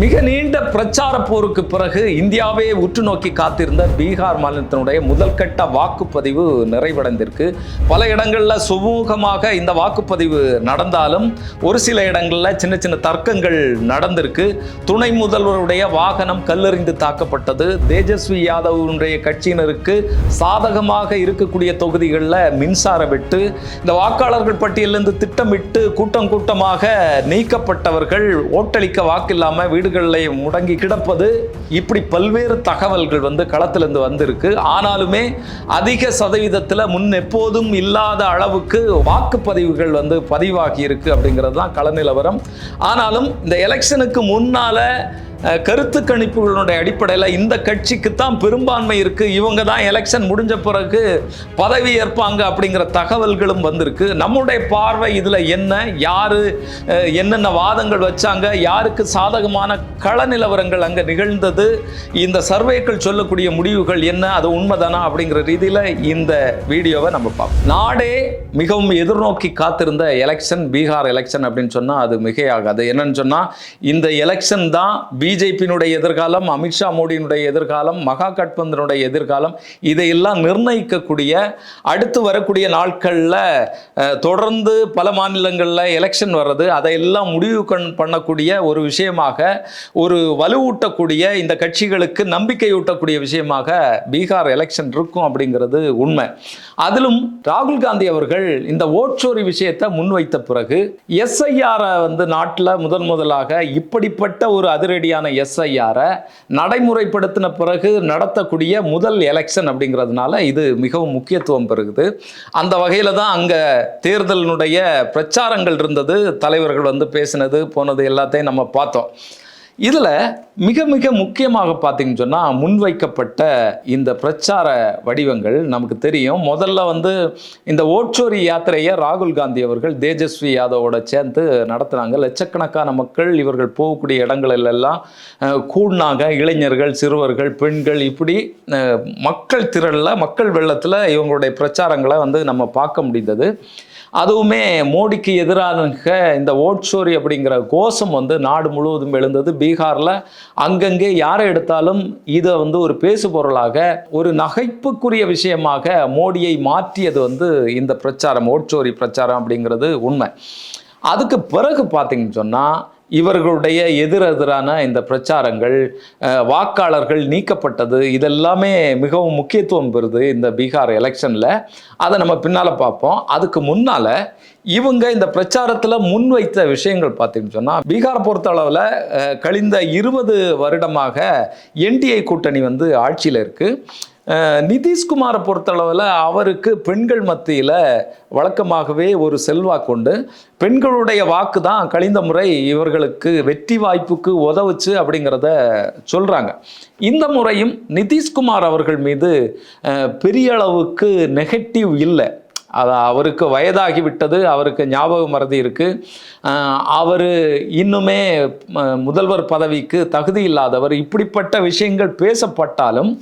மிக நீண்ட பிரச்சார போருக்கு பிறகு இந்தியாவே உற்று நோக்கி காத்திருந்த பீகார் மாநிலத்தினுடைய முதல் கட்ட வாக்குப்பதிவு நிறைவடைந்திருக்கு. பல இடங்களில் சுமூகமாக இந்த வாக்குப்பதிவு நடந்தாலும் ஒரு சில இடங்களில் சின்ன சின்ன தர்க்கங்கள் நடந்திருக்கு. துணை முதல்வருடைய வாகனம் கல்லெறிந்து தாக்கப்பட்டது. தேஜஸ்வி யாதவனுடைய கட்சியினருக்கு சாதகமாக இருக்கக்கூடிய தொகுதிகளில் மின்சார வெட்டு இந்த வாக்காளர்கள் பட்டியலிருந்து திட்டமிட்டு கூட்டம் கூட்டமாக நீக்கப்பட்டவர்கள் ஓட்டளிக்க வாக்கில்லாம வீடுகளில் முடங்கி கிடப்பது இப்படி பல்வேறு தகவல்கள் வந்து களத்திலிருந்து வந்திருக்கு. ஆனாலுமே அதிக சதவீதத்தில் முன் எப்போதும் இல்லாத அளவுக்கு வாக்குப்பதிவுகள் வந்து பதிவாகி இருக்கு அப்படிங்கிறது தான் கள நிலவரம். ஆனாலும் இந்த எலெக்ஷனுக்கு முன்னால கருத்து கணிப்புகளுடைய அடிப்படையில் இந்த கட்சிக்கு தான் பெரும்பான்மை இருக்குது இவங்க தான் எலெக்ஷன் முடிஞ்ச பிறகு பதவி ஏற்பாங்க அப்படிங்கிற தகவல்களும் வந்திருக்கு. நம்முடைய பார்வை இதில் என்ன? யார் என்னென்ன வாதங்கள் வச்சாங்க? யாருக்கு சாதகமான கள நிலவரங்கள் அங்கே நிகழ்ந்தது? இந்த சர்வேக்கள் சொல்லக்கூடிய முடிவுகள் என்ன? அது உண்மைதானா அப்படிங்கிற ரீதியில் இந்த வீடியோவை நம்ம பார்ப்போம். நாடே மிகவும் எதிர்நோக்கி காத்திருந்த எலெக்ஷன் பீகார் எலெக்ஷன் அப்படின்னு சொன்னால் அது மிகையாகாது. என்னன்னு சொன்னால் இந்த எலெக்ஷன் தான் பிஜேபியினுடைய எதிர்காலம் அமித்ஷா மோடியினுடைய எதிர்காலம் மகா கட்பந்தனுடைய எதிர்காலம் இதையெல்லாம் நிர்ணயிக்கக்கூடிய அடுத்து வரக்கூடிய நாட்களில் தொடர்ந்து பல மாநிலங்களில் எலெக்ஷன் வர்றது அதையெல்லாம் முடிவு கண் பண்ணக்கூடிய ஒரு விஷயமாக ஒரு வலுவூட்டக்கூடிய இந்த கட்சிகளுக்கு நம்பிக்கையூட்டக்கூடிய விஷயமாக பீகார் எலெக்ஷன் இருக்கும் அப்படிங்கிறது உண்மை. அதிலும் ராகுல் காந்தி அவர்கள் இந்த ஓட்சோரி விஷயத்தை முன்வைத்த பிறகு எஸ்ஐஆரை வந்து நாட்டில் முதன் முதலாக இப்படிப்பட்ட ஒரு அதிரடியான எஸ்ஐஆரை நடைமுறைப்படுத்தின பிறகு நடத்தக்கூடிய முதல் எலெக்ஷன் அப்படிங்கிறதுனால இது மிகவும் முக்கியத்துவம் பெறுகுது. அந்த வகையில் தான் அங்கே தேர்தலினுடைய பிரச்சாரங்கள் இருந்தது. தலைவர்கள் வந்து பேசினது போனது எல்லாத்தையும் நம்ம பார்த்தோம். இதில் மிக மிக முக்கியமாக பார்த்தீங்கன்னு சொன்னால் முன்வைக்கப்பட்ட இந்த பிரச்சார வடிவங்கள் நமக்கு தெரியும். முதல்ல வந்து இந்த ஓட்சோரி யாத்திரையை ராகுல் காந்தி அவர்கள் தேஜஸ்வி யாதவோட சேர்ந்து நடத்துனாங்க. லட்சக்கணக்கான மக்கள் இவர்கள் போகக்கூடிய இடங்களிலெல்லாம் கூடினாங்க இளைஞர்கள் சிறுவர்கள் பெண்கள் இப்படி மக்கள் திரளில் மக்கள் வெள்ளத்தில் இவங்களுடைய பிரச்சாரங்களை வந்து நம்ம பார்க்க முடிந்தது. அதுவுமே மோடிக்கு எதிராக இந்த ஓட்சோரி அப்படிங்கிற கோஷம் வந்து நாடு முழுவதும் எழுந்தது. பீகாரில் அங்கங்கே யாரை எடுத்தாலும் இதை வந்து ஒரு பேசு பொருளாக ஒரு நகைப்புக்குரிய விஷயமாக மோடியை மாற்றியது வந்து இந்த பிரச்சாரம் ஓட்சோரி பிரச்சாரம் அப்படிங்கிறது உண்மை. அதுக்கு பிறகு பார்த்தீங்கன்னு சொன்னால் இவர்களுடைய எதிரெதிரான இந்த பிரச்சாரங்கள் வாக்காளர்கள் நீக்கப்பட்டது இதெல்லாமே மிகவும் முக்கியத்துவம் பெறுது இந்த பீகார் எலெக்ஷனில். அதை நம்ம பின்னால் பார்ப்போம். அதுக்கு முன்னால் இவங்க இந்த பிரச்சாரத்தில் முன்வைத்த விஷயங்கள் பார்த்தீங்கன்னு சொன்னால் பீகார் பொறுத்தளவில் கழிந்த இருபது வருடமாக என்டிஏ கூட்டணி வந்து ஆட்சியில் இருக்குது நிதிஷ்குமாரை பொறுத்தளவில் அவருக்கு பெண்கள் மத்தியில் வழக்கமாகவே ஒரு செல்வாக்கு உண்டு. பெண்களுடைய வாக்கு தான் கழிந்த முறை இவர்களுக்கு வெற்றி வாய்ப்புக்கு உதவுச்சு அப்படிங்கிறத சொல்கிறாங்க இந்த முறையும் நிதிஷ்குமார் அவர்கள் மீது பெரிய அளவுக்கு நெகட்டிவ் இல்லை. அது அவருக்கு வயதாகி விட்டது அவருக்கு ஞாபக மறதி இருக்குது அவர் இன்னுமே முதல்வர் பதவிக்கு தகுதி இல்லாதவர் இப்படிப்பட்ட விஷயங்கள் பேசப்பட்டாலும்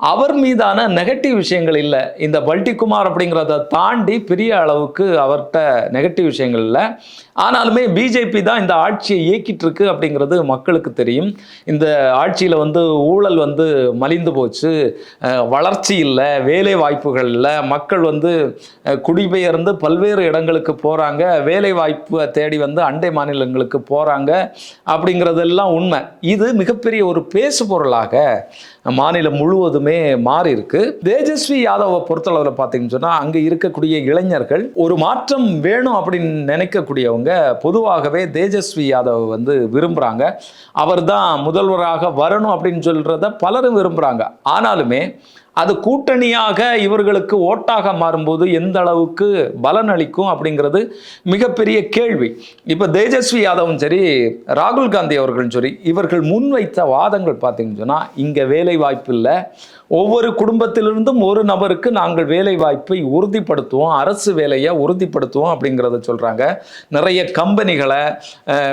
அவர் மீதான நெகட்டிவ் விஷயங்கள் இல்லை. இந்த பல்டிகுமார் அப்படிங்கிறத தாண்டி பெரிய அளவுக்கு அவர்கிட்ட நெகட்டிவ் விஷயங்கள் இல்லை. ஆனாலுமே பிஜேபி தான் இந்த ஆட்சியை இயக்கிட்டு இருக்கு அப்படிங்கிறது மக்களுக்கு தெரியும். இந்த ஆட்சியில் வந்து ஊழல் வந்து மலிந்து போச்சு. வளர்ச்சி இல்லை வேலை வாய்ப்புகள் இல்லை. மக்கள் வந்து குடிபெயர்ந்து பல்வேறு இடங்களுக்கு போகிறாங்க வேலை வாய்ப்பை தேடி வந்து அண்டை மாநிலங்களுக்கு போகிறாங்க அப்படிங்கிறதெல்லாம் உண்மை. இது மிகப்பெரிய ஒரு பேசு பொருளாக மாநிலம் முழுவதுமே மாறி இருக்கு தேஜஸ்வி யாதவை பொறுத்தளவில் பார்த்தீங்கன்னு சொன்னால் அங்கே இருக்கக்கூடிய இளைஞர்கள் ஒரு மாற்றம் வேணும் அப்படின்னு நினைக்கக்கூடியவங்க பொதுவாகவே தேஜஸ்வி யாதவ் வந்து விரும்புகிறாங்க அவர் தான் முதல்வராக வரணும் அப்படின்னு சொல்கிறத பலரும் விரும்புகிறாங்க ஆனாலுமே அது கூட்டணியாக இவர்களுக்கு ஓட்டாக மாறும்போது எந்த அளவுக்கு பலன் அளிக்கும் அப்படிங்கிறது மிகப்பெரிய கேள்வி. இப்போ தேஜஸ்வி யாதவும் சரி ராகுல் காந்தி அவர்களும் சரி இவர்கள் முன்வைத்த வாதங்கள் பார்த்தீங்கன்னு சொன்னால் இங்கே வேலை வாய்ப்பு இல்லை ஒவ்வொரு குடும்பத்திலிருந்தும் ஒரு நபருக்கு நாங்கள் வேலை வாய்ப்பை உறுதிப்படுத்துவோம் அரசு வேலையை உறுதிப்படுத்துவோம் அப்படிங்கிறத சொல்கிறாங்க நிறைய கம்பெனிகளை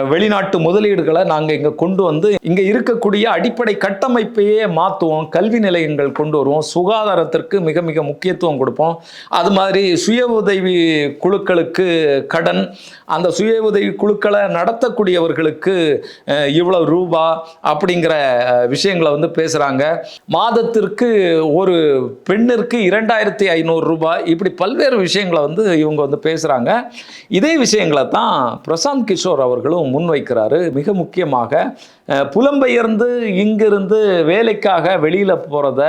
வெளிநாட்டு முதலீடுகளை நாங்கள் இங்கே கொண்டு வந்து இங்கே இருக்கக்கூடிய அடிப்படை கட்டமைப்பையே மாற்றுவோம் கல்வி நிலையங்கள் கொண்டு வருவோம் சுகாதாரத்திற்கு மிக மிக முக்கியத்துவம் கொடுப்போம். அது மாதிரி சுய உதவி குழுக்களுக்கு கடன் அந்த சுய உதவி குழுக்களை நடத்தக்கூடியவர்களுக்கு இவ்வளோ இவ்வளவு ரூபா அப்படிங்கிற விஷயங்களை வந்து பேசுகிறாங்க மாதத்திற்கு ஒரு பெண்ணிற்கு இரண்டாயிரத்தி ஐநூறு ரூபாய். இப்படி பல்வேறு விஷயங்களை வந்து இவங்க வந்து பேசுகிறாங்க இதே விஷயங்களை தான் பிரசாந்த் கிஷோர் அவர்களும் முன்வைக்கிறாரு. மிக முக்கியமாக புலம்பெயர்ந்து இங்கிருந்து வேலைக்காக வெளியில் போகிறத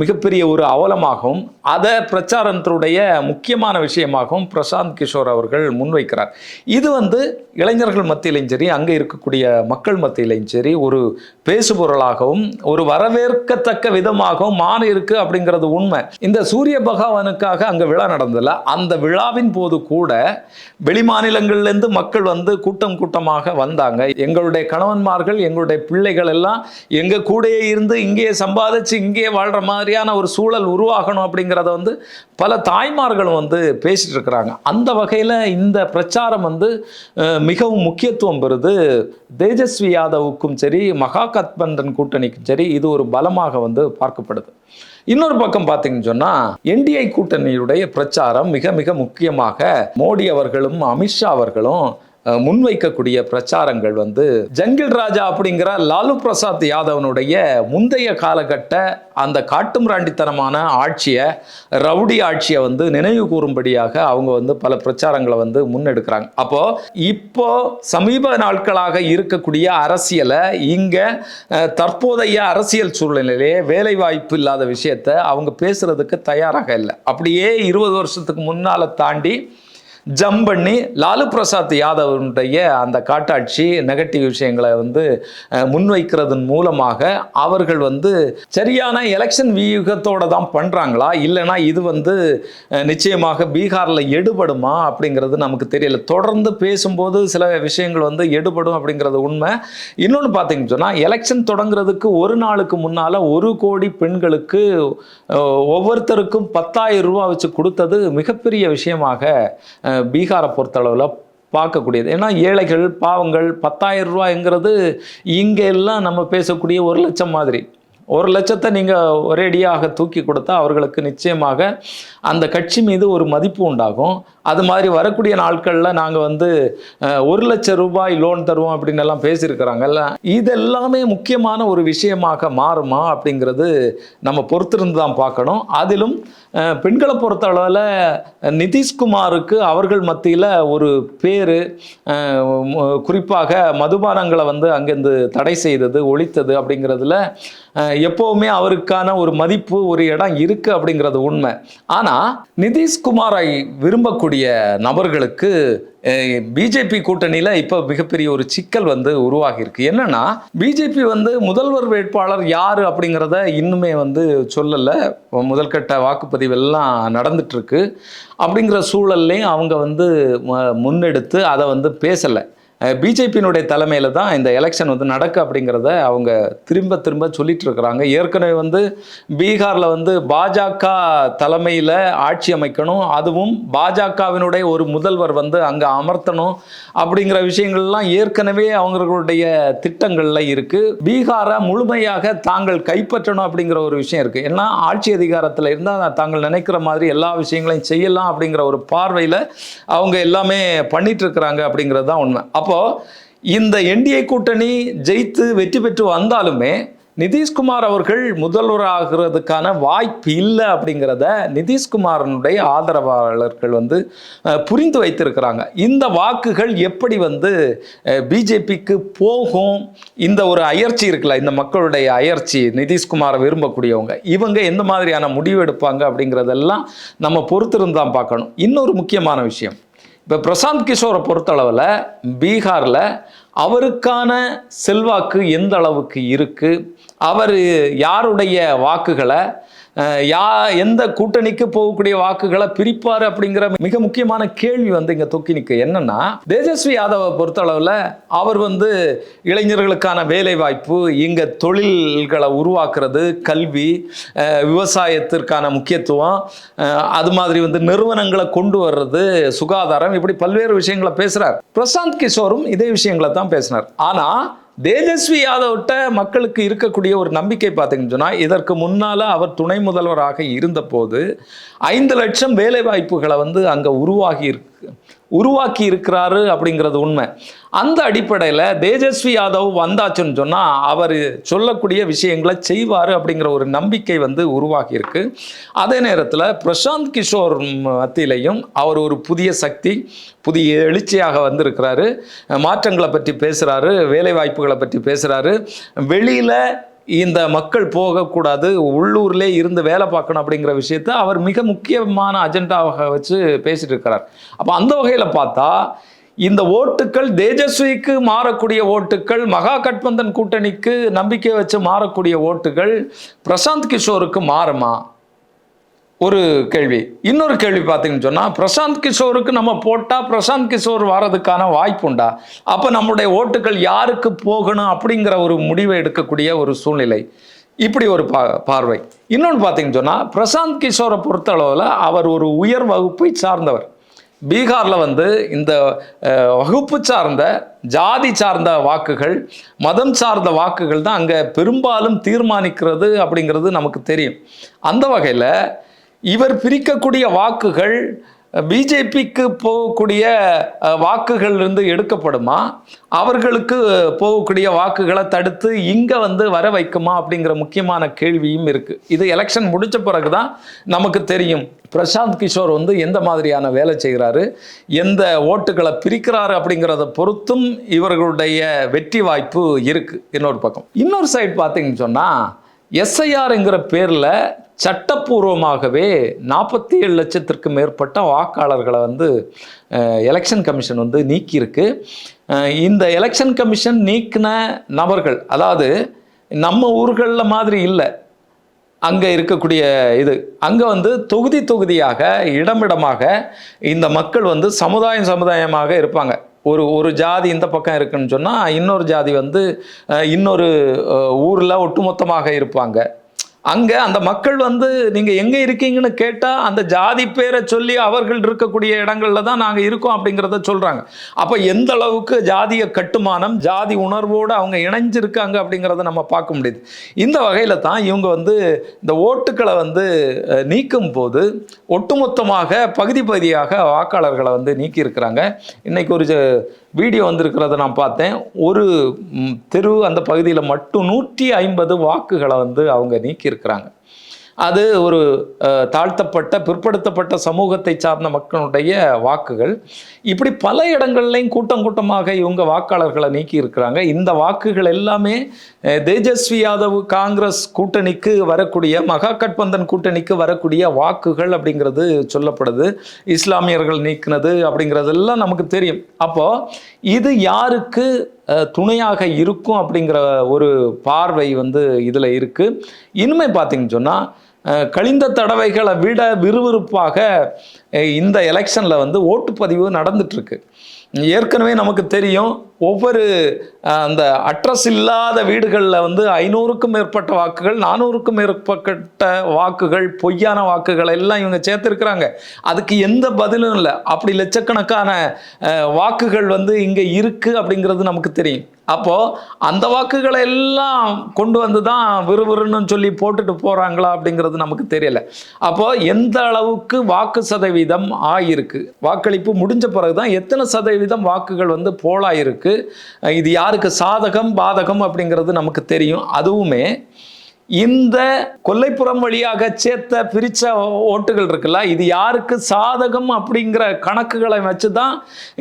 மிகப்பெரிய ஒரு அவலமாகவும் அதை பிரச்சாரத்தினுடைய முக்கியமான விஷயமாகவும் பிரசாந்த் கிஷோர் அவர்கள் முன்வைக்கிறார். இது வந்து இளைஞர்கள் மத்தியிலையும் சரி அங்கே இருக்கக்கூடிய மக்கள் மத்தியிலையும் சரி ஒரு பேசுபொருளாகவும் ஒரு வரவேற்கத்தக்க விதமாகவும் மாறி இருக்கு அப்படிங்கிறது உண்மை. இந்த சூரிய பகவானுக்காக அங்கே விழா நடந்ததில்ல அந்த விழாவின் போது கூட வெளிமாநிலங்கள்லேருந்து மக்கள் வந்து கூட்டம் கூட்டமாக வந்தாங்க. எங்களுடைய கணவன்மார்கள் எங்களுடைய பிள்ளைகள் எல்லாம் எங்கள் கூடையே இருந்து இங்கேயே சம்பாதிச்சு இங்கேயே வாழ்ற மாதிரியான ஒரு சூழல் உருவாகணும் அப்படிங்கிறத வந்து பல தாய்மார்களும் வந்து பேசிகிட்டு இருக்கிறாங்க. அந்த வகையில் இந்த பிரச்சாரம் வந்து மிகவும் முக்கியத்துவம் பெறுது. தேஜஸ்வி யாதவுக்கும் சரி மகா கத்பந்தன் கூட்டணிக்கும் சரி இது ஒரு பலமாக வந்து பார்க்கப்படுது. இன்னொரு பக்கம் பார்த்தீங்கன்னு சொன்னால் என்டிஐ கூட்டணியுடைய பிரச்சாரம் மிக மிக முக்கியமாக மோடி அவர்களும் அமித்ஷா அவர்களும் முன்வைக்கக்கூடிய பிரச்சாரங்கள் வந்து ஜங்கில் ராஜா அப்படிங்கிற லாலு பிரசாத் யாதவனுடைய முந்தைய காலகட்ட அந்த காட்டுமிராண்டித்தனமான ஆட்சியை ரவுடி ஆட்சியை வந்து நினைவு கூறும்படியாக அவங்க வந்து பல பிரச்சாரங்களை வந்து முன்னெடுக்கிறாங்க. அப்போ இப்போ சமீப நாட்களாக இருக்கக்கூடிய அரசியலை இங்க தற்போதைய அரசியல் சூழ்நிலையிலே வேலை வாய்ப்பு இல்லாத விஷயத்தை அவங்க பேசுறதுக்கு தயாராக இல்லை. அப்படியே இருபது வருஷத்துக்கு முன்னால தாண்டி ஜம்ப் பண்ணி லாலு பிரசாத் யாதவனுடைய அந்த காட்டாட்சி நெகட்டிவ் விஷயங்களை வந்து முன்வைக்கிறதன் மூலமாக அவர்கள் வந்து சரியான எலெக்ஷன் வியூகத்தோடு தான் பண்ணுறாங்களா இல்லைனா இது வந்து நிச்சயமாக பீகாரில் எடுபடுமா? அப்படிங்கிறது நமக்கு தெரியல. தொடர்ந்து பேசும்போது சில விஷயங்கள் வந்து எடுபடும் அப்படிங்கிறது உண்மை. இன்னொன்று பார்த்தீங்கன்னு சொன்னால் எலெக்ஷன் தொடங்குறதுக்கு ஒரு நாளுக்கு முன்னால் ஒரு கோடி பெண்களுக்கு ஒவ்வொருத்தருக்கும் பத்தாயிரம் ரூபா வச்சு கொடுத்தது மிகப்பெரிய விஷயமாக பீகாரை பொறுத்தளவில் பார்க்கக்கூடியது. ஏன்னா ஏழைகள் பாவங்கள் பத்தாயிரம் ரூபாய்ங்கிறது இங்கே எல்லாம் நம்ம பேசக்கூடிய ஒரு லட்சம் மாதிரி. ஒரு லட்சத்தை நீங்கள் ஒரேடியாக தூக்கி கொடுத்தா அவர்களுக்கு நிச்சயமாக அந்த கட்சி மீது ஒரு மதிப்பு உண்டாகும். அது மாதிரி வரக்கூடிய நாட்களில் நாங்கள் வந்து ஒரு லட்சம் ரூபாய் லோன் தருவோம் அப்படின்னு எல்லாம் பேசியிருக்கிறாங்கல்ல. இதெல்லாமே முக்கியமான ஒரு விஷயமாக மாறுமா அப்படிங்கிறது நம்ம பொறுத்திருந்து தான் பார்க்கணும். அதிலும் பெண்களை பொறுத்த அளவில் நிதிஷ்குமாருக்கு அவர்கள் மத்தியில் ஒரு பேர் குறிப்பாக மதுபானங்களை வந்து அங்கேருந்து தடை செய்தது ஒழித்தது அப்படிங்கிறதுல எப்போவுமே அவருக்கான ஒரு மதிப்பு ஒரு இடம் இருக்குது அப்படிங்கிறது உண்மை. ஆனால் நிதிஷ்குமாரை விரும்பக்கூடிய நபர்களுக்கு பிஜேபி கூட்டணியில் இப்போ மிகப்பெரிய ஒரு சிக்கல் வந்து உருவாகியிருக்கு. என்னென்னா என்னன்னா பிஜேபி வந்து முதல்வர் வேட்பாளர் யார் அப்படிங்கிறத இன்னுமே வந்து சொல்லலை. முதல்கட்ட வாக்குப்பதிவு எல்லாம் நடந்துட்டுருக்கு அப்படிங்கிற சூழல்லையும் அவங்க வந்து ம- முன்னெடுத்து அதை வந்து பேசலை. பிஜேபியினுடைய தலைமையில் தான் இந்த எலெக்ஷன் வந்து நடக்கு அப்படிங்கிறத அவங்க திரும்ப திரும்ப சொல்லிட்டு இருக்கிறாங்க. ஏற்கனவே வந்து பீகாரில் வந்து பாஜக தலைமையில் ஆட்சி அமைக்கணும். அதுவும் பாஜகவினுடைய ஒரு முதல்வர் வந்து அங்கே அமர்த்தணும் அப்படிங்கிற விஷயங்கள்லாம் ஏற்கனவே அவங்களுடைய திட்டங்களில் இருக்குது பீகாரை முழுமையாக தாங்கள் கைப்பற்றணும் அப்படிங்கிற ஒரு விஷயம் இருக்குது ஏன்னா ஆட்சி அதிகாரத்தில் இருந்தால் தாங்கள் நினைக்கிற மாதிரி எல்லா விஷயங்களையும் செய்யலாம் அப்படிங்கிற ஒரு பார்வையில் அவங்க எல்லாமே பண்ணிட்டு இருக்கிறாங்க அப்படிங்கிறது தான் உண்மை. அப்போ இந்த என்டிஏ கூட்டணி ஜெயித்து வெற்றி பெற்று வந்தாலுமே நிதிஷ்குமார் அவர்கள் முதல்வராகிறதுக்கான வாய்ப்பு இல்லை அப்படிங்கிறத நிதிஷ்குமாரனுடைய ஆதரவாளர்கள் வந்து புரிந்து வைத்திருக்கிறாங்க. இந்த வாக்குகள் எப்படி வந்து பிஜேபிக்கு போகும்? இந்த ஒரு அயற்சி இருக்குல்ல இந்த மக்களுடைய அயற்சி நிதிஷ்குமாரை விரும்பக்கூடியவங்க இவங்க எந்த மாதிரியான முடிவு எடுப்பாங்க அப்படிங்கிறதெல்லாம் நம்ம பொறுத்திருந்து தான் பார்க்கணும். இன்னொரு முக்கியமான விஷயம் இப்போ பிரசாந்த் கிஷோரை பொறுத்தளவில் பீகாரில் அவருக்கான செல்வாக்கு எந்த அளவுக்கு இருக்குது அவர் யாருடைய வாக்குகளை யா எந்த கூட்டணிக்கு போகக்கூடிய வாக்குகளை பிரிப்பார் அப்படிங்கிற மிக முக்கியமான கேள்வி வந்து இங்கே தொக்கி நிற்க என்னன்னா தேஜஸ்வி யாதவை பொறுத்தளவில் அவர் வந்து இளைஞர்களுக்கான வேலை வாய்ப்பு இங்கே தொழில்களை உருவாக்குறது கல்வி விவசாயத்திற்கான முக்கியத்துவம் அது மாதிரி வந்து நிறுவனங்களை கொண்டு வர்றது சுகாதாரம் இப்படி பல்வேறு விஷயங்களை பேசுகிறார் பிரசாந்த் கிஷோரும் இதே விஷயங்களை தான் பேசினார். ஆனால் தேஜஸ்வி யாதவ்கிட்ட மக்களுக்கு இருக்கக்கூடிய ஒரு நம்பிக்கை பார்த்தீங்கன்னு சொன்னால் இதற்கு முன்னால் அவர் துணை முதல்வராக இருந்தபோது ஐந்து லட்சம் வேலை வாய்ப்புகளை வந்து அங்கே உருவாகி இருக்கு. உருவாக்கி இருக்கிறாரு அப்படிங்கிறது உண்மை. அந்த அடிப்படையில் தேஜஸ்வி யாதவ் வந்தாச்சுன்னு சொன்னால் அவர் சொல்லக்கூடிய விஷயங்களை செய்வார் அப்படிங்கிற ஒரு நம்பிக்கை வந்து உருவாகியிருக்கு. அதே நேரத்தில் பிரசாந்த் கிஷோர் மத்தியிலையும் அவர் ஒரு புதிய சக்தி புதிய எழுச்சியாக வந்திருக்கிறாரு. மாற்றங்களை பற்றி பேசுகிறாரு வேலை வாய்ப்புகளை பற்றி பேசுகிறாரு வெளியில் இந்த மக்கள் போகக்கூடாது உள்ளூர்லே இருந்து வேலை பார்க்கணும் அப்படிங்கிற விஷயத்த அவர் மிக முக்கியமான அஜெண்டாவாக வச்சு பேசிட்டு இருக்கிறார் அப்போ அந்த வகையில் பார்த்தா இந்த ஓட்டுக்கள் தேஜஸ்விக்கு மாறக்கூடிய ஓட்டுக்கள் மகா கட்பந்தன் கூட்டணிக்கு நம்பிக்கை வச்சு மாறக்கூடிய ஓட்டுகள் பிரசாந்த் கிஷோருக்கு மாறுமா? ஒரு கேள்வி. இன்னொரு கேள்வி பார்த்தீங்கன்னு சொன்னால் பிரசாந்த் கிஷோருக்கு நம்ம போட்டால் பிரசாந்த் கிஷோர் வர்றதுக்கான வாய்ப்பு உண்டா அப்போ நம்முடைய ஓட்டுகள் யாருக்கு போகணும் அப்படிங்கிற ஒரு முடிவை எடுக்கக்கூடிய ஒரு சூழ்நிலை. இப்படி ஒரு பா பார்வை. இன்னொன்று பார்த்தீங்கன்னு சொன்னால் பிரசாந்த் கிஷோரை பொறுத்தளவில் அவர் ஒரு உயர் வகுப்பை சார்ந்தவர். பீகாரில் வந்து இந்த வகுப்பு சார்ந்த ஜாதி சார்ந்த வாக்குகள் மதம் சார்ந்த வாக்குகள் தான் அங்கே பெரும்பாலும் தீர்மானிக்கிறது அப்படிங்கிறது நமக்கு தெரியும். அந்த வகையில் இவர் பிரிக்கக்கூடிய வாக்குகள் பிஜேபிக்கு போகக்கூடிய அஹ், எடுக்கப்படுமா? அவர்களுக்கு போகக்கூடிய வாக்குகளை தடுத்து இங்கே வந்து வர வைக்குமா அப்படிங்கிற முக்கியமான கேள்வியும் இருக்குது இது எலெக்ஷன் முடித்த பிறகு தான் நமக்கு தெரியும். பிரசாந்த் கிஷோர் வந்து எந்த மாதிரியான வேலை செய்கிறாரு? எந்த ஓட்டுகளை பிரிக்கிறாரு அப்படிங்கிறத பொறுத்தும் இவர்களுடைய வெற்றி வாய்ப்பு இருக்குது இன்னொரு பக்கம். இன்னொரு சைடு பார்த்தீங்கன்னு சொன்னால் எஸ்ஐஆர்ங்கிற பேரில் சட்டப்பூர்வமாகவே நாற்பத்தி ஏழு லட்சத்திற்கு மேற்பட்ட வாக்காளர்களை வந்து எலெக்ஷன் கமிஷன் வந்து நீக்கியிருக்கு. இந்த எலெக்ஷன் கமிஷன் நீக்கின நபர்கள் அதாவது நம்ம ஊர்களில் மாதிரி இல்லை அங்கே இருக்கக்கூடிய இது அங்கே வந்து தொகுதி தொகுதியாக இடமிடமாக இந்த மக்கள் வந்து சமுதாயம் சமுதாயமாக இருப்பாங்க. ஒரு ஒரு ஜாதி இந்த பக்கம் இருக்குன்னு சொன்னால் இன்னொரு ஜாதி வந்து இன்னொரு ஊரில் ஒட்டுமொத்தமாக இருப்பாங்க. அங்கே அந்த மக்கள் வந்து நீங்கள் எங்கே இருக்கீங்கன்னு கேட்டால் அந்த ஜாதி பேரை சொல்லி அவர்கள் இருக்கக்கூடிய இடங்கள்ல தான் நாங்கள் இருக்கோம் அப்படிங்கிறத சொல்கிறாங்க அப்போ எந்த அளவுக்கு ஜாதிய கட்டுமானம் ஜாதி உணர்வோடு அவங்க இணைஞ்சிருக்காங்க அப்படிங்கிறத நம்ம பார்க்க முடியுது. இந்த வகையில் தான் இவங்க வந்து இந்த ஓட்டுக்களை வந்து நீக்கும் போது ஒட்டுமொத்தமாக பகுதி பகுதியாக வாக்காளர்களை வந்து நீக்கியிருக்கிறாங்க. இன்னைக்கு ஒரு வீடியோ வந்திருக்கிறத நான் பார்த்தேன். ஒரு தெரு அந்த பகுதியில் மட்டும் நூற்றி ஐம்பது வாக்குகளை வந்து அவங்க நீக்கி இருக்கிறாங்க. அது ஒரு தாழ்த்தப்பட்ட பிற்படுத்தப்பட்ட சமூகத்தை சார்ந்த மக்களுடைய வாக்குகள். இப்படி பல இடங்கள்லையும் கூட்டம் கூட்டமாக இவங்க வாக்காளர்களை நீக்கி இருக்கிறாங்க. இந்த வாக்குகள் எல்லாமே தேஜஸ்வி யாதவ் காங்கிரஸ் கூட்டணிக்கு வரக்கூடிய மகா கட்பந்தன் கூட்டணிக்கு வரக்கூடிய வாக்குகள் அப்படிங்கிறது சொல்லப்படுது. இஸ்லாமியர்கள் நீக்கினது அப்படிங்கிறதெல்லாம் நமக்கு தெரியும். அப்போ இது யாருக்கு துணையாக இருக்கும் அப்படிங்கிற ஒரு பார்வை வந்து இதில் இருக்குது இனிமே பார்த்தீங்கன்னு சொன்னால் கழிந்த தடவைகளை விட விறுவிறுப்பாக இந்த எலெக்ஷனில் வந்து ஓட்டுப்பதிவு நடந்துட்டுருக்கு ஏற்கனவே நமக்கு தெரியும் ஒவ்வொரு அந்த அட்ரஸ் இல்லாத வீடுகளில் வந்து ஐநூறுக்கும் மேற்பட்ட வாக்குகள் நானூறுக்கும் மேற்பட்ட வாக்குகள் பொய்யான வாக்குகள் எல்லாம் இவங்க சேர்த்துருக்குறாங்க. அதுக்கு எந்த பதிலும் இல்லை. அப்படி லட்சக்கணக்கான வாக்குகள் வந்து இங்கே இருக்குது அப்படிங்கிறது நமக்கு தெரியும். அப்போது அந்த வாக்குகளை எல்லாம் கொண்டு வந்து தான் விறுவிறுன்னு சொல்லி போட்டுட்டு போகிறாங்களா அப்படிங்கிறது நமக்கு தெரியல. அப்போது எந்த அளவுக்கு வாக்கு சதவீதம் ஆகிருக்கு வாக்களிப்பு முடிஞ்ச பிறகு தான் எத்தனை சதவீதம் வாக்குகள் வந்து போலாயிருக்கு? இது யாருக்கு சாதகம் பாதகம் அப்படிங்கிறது நமக்கு தெரியும். அதுவுமே இந்த கொல்லைப்புறம் வழியாக சேர்த்த பிரித்த ஓட்டுகள் இருக்குல்ல இது யாருக்கு சாதகம் அப்படிங்கிற கணக்குகளை வச்சு தான்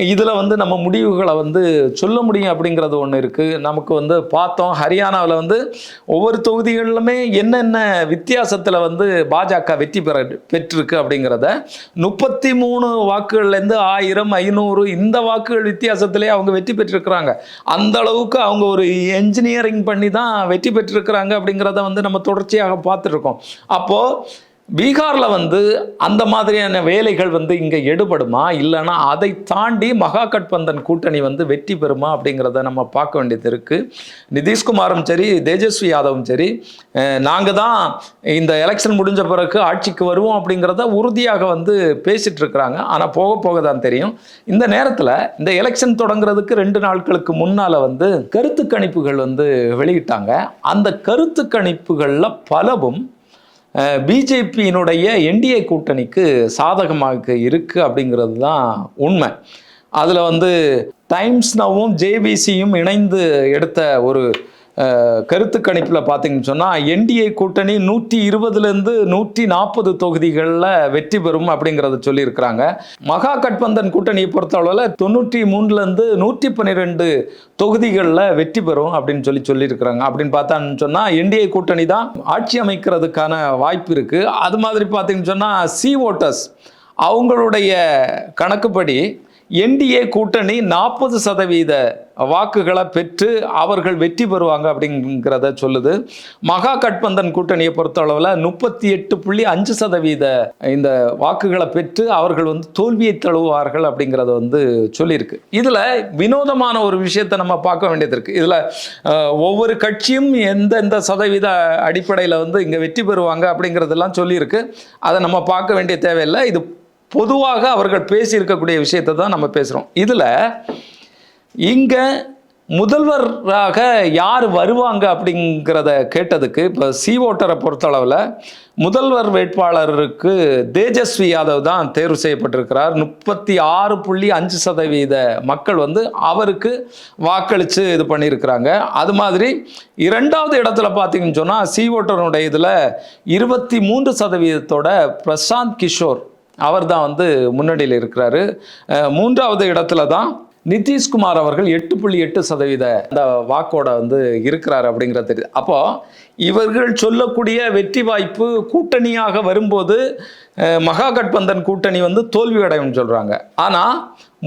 இதில் வந்து நம்ம முடிவுகளை வந்து சொல்ல முடியும் அப்படிங்கிறது ஒன்று இருக்குது நமக்கு வந்து பார்த்தோம் ஹரியானாவில் வந்து ஒவ்வொரு தொகுதிகளிலுமே என்னென்ன வித்தியாசத்தில் வந்து பாஜக வெற்றி பெற பெற்றிருக்கு அப்படிங்கிறத முப்பத்தி மூணு வாக்குகள்லேருந்து ஆயிரம் ஐநூறு இந்த வாக்குகள் வித்தியாசத்திலே அவங்க வெற்றி பெற்றிருக்கிறாங்க. அந்த அளவுக்கு அவங்க ஒரு என்ஜினியரிங் பண்ணி தான் வெற்றி பெற்றிருக்கிறாங்க அப்படிங்கிறத வந்து வந்து நம்ம தொடர்ச்சியாக பார்த்துருக்கோம் அப்போது பீகாரில் வந்து அந்த மாதிரியான வேலைகள் வந்து இங்கே எடுபடுமா? இல்லைன்னா அதை தாண்டி மகாகட்பந்தன் கூட்டணி வந்து வெற்றி பெறுமா? அப்படிங்கிறத நம்ம பார்க்க வேண்டியது இருக்குது நிதிஷ்குமாரும் சரி தேஜஸ்வி யாதவும் சரி நாங்கள் தான் இந்த எலெக்ஷன் முடிஞ்ச பிறகு ஆட்சிக்கு வருவோம் அப்படிங்கிறத உறுதியாக வந்து பேசிகிட்ருக்குறாங்க இருக்கிறாங்க. ஆனால் போக போக தான் தெரியும். இந்த நேரத்தில் இந்த எலெக்ஷன் தொடங்குறதுக்கு ரெண்டு நாட்களுக்கு முன்னால் வந்து கருத்து கணிப்புகள் வந்து வெளியிட்டாங்க. அந்த கருத்து கணிப்புகளில் பலவும் பிஜேபியினுடைய என்டிஏ கூட்டணிக்கு சாதகமாக இருக்குது அப்படிங்கிறது தான் உண்மை. அதில் வந்து டைம்ஸ் நவும் ஜேபிசியும் இணைந்து எடுத்த ஒரு கருத்து கணிப்பில் பார்த்தீங்கன்னு சொன்னால் என்டிஏ கூட்டணி நூற்றி இருபதுலேருந்து நூற்றி நாற்பது தொகுதிகளில் வெற்றி பெறும் அப்படிங்கிறத சொல்லியிருக்கிறாங்க. மகா கட்பந்தன் கூட்டணியை பொறுத்தளவில் தொண்ணூற்றி மூணுலேருந்து நூற்றி பன்னிரெண்டு தொகுதிகளில் வெற்றி பெறும் அப்படின்னு சொல்லி சொல்லியிருக்கிறாங்க. அப்படின்னு பார்த்தான்னு சொன்னால் என்டிஏ கூட்டணி தான் ஆட்சி அமைக்கிறதுக்கான வாய்ப்பு இருக்குது அது மாதிரி பார்த்தீங்கன்னு சொன்னால் சி ஓட்டர்ஸ் அவங்களுடைய கணக்குப்படி என்டிஏ கூட்டணி நாற்பது சதவீத வாக்குகளை பெற்று அவர்கள் வெற்றி பெறுவாங்க அப்படிங்கிறத சொல்லுது. மகா கட்பந்தன் கூட்டணியை பொறுத்தளவில் முப்பத்தி எட்டு புள்ளி அஞ்சு சதவீத இந்த வாக்குகளை பெற்று அவர்கள் வந்து தோல்வியை தழுவார்கள் அப்படிங்கிறத வந்து சொல்லியிருக்கு. இதில் வினோதமான ஒரு விஷயத்தை நம்ம பார்க்க வேண்டியது இருக்குது இதில் ஒவ்வொரு கட்சியும் எந்தெந்த சதவீத அடிப்படையில் வந்து இங்கே வெற்றி பெறுவாங்க அப்படிங்கிறதெல்லாம் சொல்லியிருக்கு. அதை நம்ம பார்க்க வேண்டிய தேவையில்லை. இது பொதுவாக அவர்கள் பேசியிருக்கக்கூடிய விஷயத்தை தான் நம்ம பேசுகிறோம் இதில் இங்கே முதல்வராக யார் வருவாங்க அப்படிங்கிறத கேட்டதுக்கு இப்போ சி ஓட்டரை பொறுத்தளவில் முதல்வர் வேட்பாளருக்கு தேஜஸ்வி யாதவ் தான் தேர்வு செய்யப்பட்டிருக்கிறார். முப்பத்தி ஆறு புள்ளி அஞ்சு சதவீத மக்கள் வந்து அவருக்கு வாக்களித்து இது பண்ணியிருக்கிறாங்க. அது மாதிரி இரண்டாவது இடத்துல பார்த்தீங்கன்னு சொன்னால் சி ஓட்டருடைய இதில் இருபத்தி மூன்று சதவீதத்தோட பிரசாந்த் கிஷோர் அவர் தான் வந்து முன்னணியில் இருக்கிறாரு. மூன்றாவது இடத்துல தான் நிதிஷ்குமார் அவர்கள் எட்டு புள்ளி எட்டு சதவீத அந்த வாக்கோட வந்து இருக்கிறார் அப்படிங்கிறது தெரியுது. அப்போது இவர்கள் சொல்லக்கூடிய வெற்றி வாய்ப்பு கூட்டணியாக வரும்போது மகாகட்பந்தன் மகா கட்பந்தன் கூட்டணி வந்து தோல்வி அடையும் சொல்கிறாங்க ஆனால்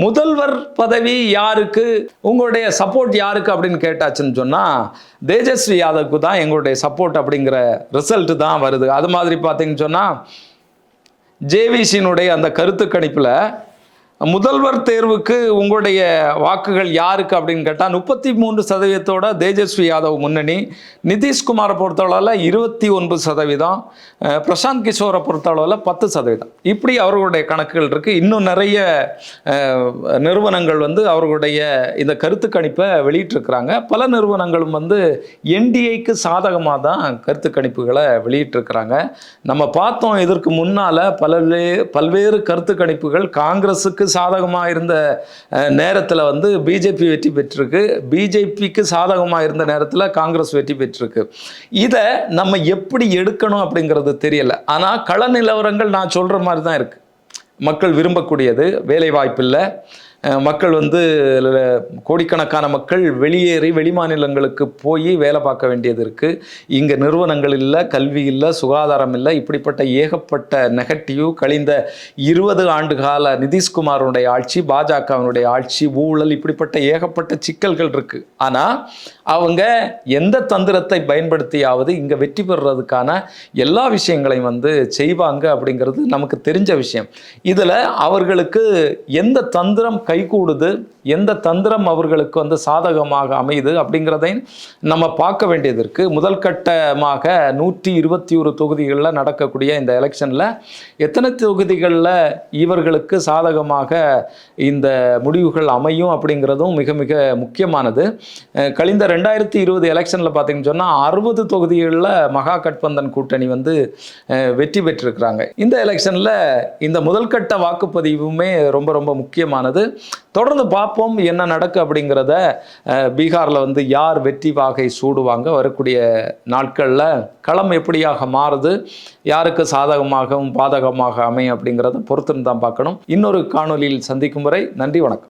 முதல்வர் பதவி யாருக்கு உங்களுடைய சப்போர்ட் யாருக்கு அப்படின்னு கேட்டாச்சுன்னு சொன்னால் தேஜஸ்வி யாதவுக்கு தான் எங்களுடைய சப்போர்ட் அப்படிங்கிற ரிசல்ட் தான் வருது. அது மாதிரி பார்த்தீங்கன்னு சொன்னால் ஜேவிசியினுடைய அந்த கருத்து கணிப்பில் முதல்வர் தேர்வுக்கு உங்களுடைய வாக்குகள் யாருக்கு அப்படின்னு கேட்டால் முப்பத்தி மூன்று சதவீதத்தோட தேஜஸ்வி யாதவ் முன்னணி நிதிஷ்குமாரை பொறுத்தளவில் இருபத்தி ஒன்பது சதவீதம் பிரசாந்த் கிஷோரை பொறுத்தளவில் பத்து சதவீதம். இப்படி அவர்களுடைய கணக்குகள் இருக்குது இன்னும் நிறைய நிறுவனங்கள் வந்து அவர்களுடைய இந்த கருத்து கணிப்பை வெளியிட்டிருக்கிறாங்க. பல நிறுவனங்களும் வந்து என்டிஏக்கு சாதகமாக தான் கருத்து கணிப்புகளை வெளியிட்டிருக்கிறாங்க. நம்ம பார்த்தோம் இதற்கு முன்னால் பல்வே பல்வேறு கருத்து கணிப்புகள் காங்கிரஸுக்கு சாதகமாக இருந்த நேரத்தில் வந்து பிஜேபி வெற்றி பெற்றிருக்கு. பிஜேபிக்கு சாதகமாக இருந்த நேரத்தில் காங்கிரஸ் வெற்றி பெற்றிருக்கு. இதை நம்ம எப்படி எடுக்கணும் அப்படிங்கிறது தெரியல. ஆனால் கள நிலவரங்கள் நான் சொல்கிற மாதிரி தான் இருக்குது மக்கள் விரும்பக்கூடியது வேலைவாய்ப்பில்லை. மக்கள் வந்து கோடிக்கணக்கான மக்கள் வெளியேறி வெளிமாநிலங்களுக்கு போய் வேலை பார்க்க வேண்டியது இருக்குது இங்கே நிறுவனங்கள் இல்லை கல்வி இல்லை சுகாதாரம் இல்லை இப்படிப்பட்ட ஏகப்பட்ட நெகட்டிவ் கழிந்த இருபது ஆண்டு கால நிதிஷ்குமாரனுடைய ஆட்சி பாஜகவினுடைய ஆட்சி ஊழல் இப்படிப்பட்ட ஏகப்பட்ட சிக்கல்கள் இருக்குது ஆனால் அவங்க எந்த தந்திரத்தை பயன்படுத்தியாவது இங்கே வெற்றி பெறுறதுக்கான எல்லா விஷயங்களையும் வந்து செய்வாங்க அப்படிங்கிறது நமக்கு தெரிஞ்ச விஷயம். இதில் அவர்களுக்கு எந்த தந்திரம் கைகூடுது எந்த தந்திரம் அவர்களுக்கு வந்து சாதகமாக அமையுது அப்படிங்கிறதையும் நம்ம பார்க்க வேண்டியது இருக்குது முதல் கட்டமாக நூற்றி இருபத்தி ஒரு தொகுதிகளில் நடக்கக்கூடிய இந்த எலெக்ஷனில் எத்தனை தொகுதிகளில் இவர்களுக்கு சாதகமாக இந்த முடிவுகள் அமையும் அப்படிங்கிறதும் மிக மிக முக்கியமானது. கழிந்த ரெண்டாயிரத்தி இருபது எலெக்ஷனில் பார்த்தீங்கன்னு சொன்னால் அறுபது தொகுதிகளில் மகா கட்பந்தன் கூட்டணி வந்து வெற்றி பெற்றிருக்கிறாங்க. இந்த எலெக்ஷனில் இந்த முதல் கட்ட வாக்குப்பதிவுமே ரொம்ப ரொம்ப முக்கியமானது. தொடர்ந்து பார்ப்போம். என்ன நடக்கு அப்படிங்கிறத பீகாரில் வந்து யார் வெற்றி வாகை சூடுவாங்க வரக்கூடிய நாட்களில் களம் எப்படியாக மாறுது யாருக்கு சாதகமாகவும் பாதகமாக அமையும் அப்படிங்கிறத பொறுத்திருந்து தான் பார்க்கணும். இன்னொரு காணொலியில் சந்திக்கும் வரை நன்றி வணக்கம்.